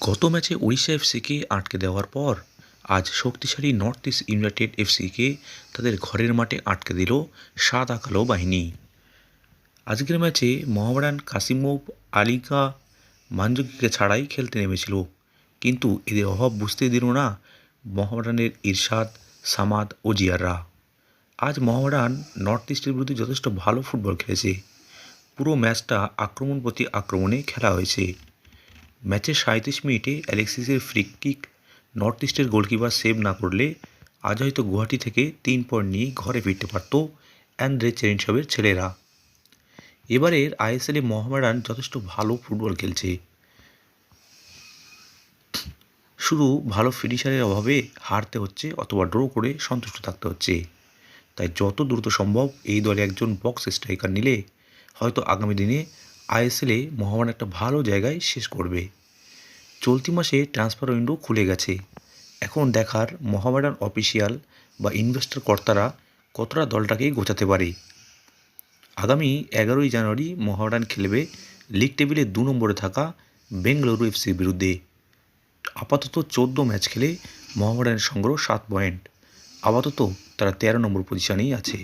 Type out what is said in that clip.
গত ম্যাচে উড়িষ্যা এফসিকে আটকে দেওয়ার পর আজ শক্তিশালী নর্থ ইস্ট ইউনাইটেড এফসিকে তাদের ঘরের মাঠে আটকে দিল সাদা কালো বাহিনী। আজকের ম্যাচে মোহামেডান কাসিমোভ, আলিকা মানজুকিকে ছাড়াই খেলতে নেমেছিল। কিন্তু এদের অভাব বুঝতে দিল না মোহামেডানের ইরশাদ, সামাদ ও জিয়াররা। আজ মোহামেডান নর্থ ইস্টের বিরুদ্ধে যথেষ্ট ভালো ফুটবল খেলেছে। পুরো ম্যাচটা আক্রমণ প্রতি আক্রমণে খেলা হয়েছে। ম্যাচের সাঁত্রিশ মিনিটে অ্যালেক্সিসের ফ্রি কিক নর্থ ইস্টের গোলকিপার সেভ না করলে আজ হয়তো গুয়াহাটি থেকে তিন পয়েন্ট নিয়ে ঘরে ফিরতে পারত অ্যান্ড্রে চেরিনসবের ছেলেরা। এবারের আইএসএলে মোহামেডান যথেষ্ট ভালো ফুটবল খেলছে। শুধু ভালো ফিনিশারের অভাবে হারতে হচ্ছে অথবা ড্র করে সন্তুষ্ট থাকতে হচ্ছে। তাই যত দ্রুত সম্ভব এই দলে একজন বক্স স্ট্রাইকার নিলে হয়তো আগামী দিনে আইএসএলে মোহামেডান একটা ভালো জায়গায় শেষ করবে। চলতি মাসে ট্রান্সফার উইন্ডো খুলে গেছে। এখন দেখার মোহামেডান অফিসিয়াল বা ইনভেস্টর কর্তারা কতটা দলটাকে গোছাতে পারে। আগামী এগারোই জানুয়ারি মোহামেডান খেলবে লিগ টেবিলে দু নম্বরে থাকা বেঙ্গালুরু এফসির বিরুদ্ধে। আপাতত চোদ্দ ম্যাচ খেলে মোহামেডানের সংগ্রহ সাত পয়েন্ট আপাতত তারা তেরো নম্বর পজিশনেই আছে।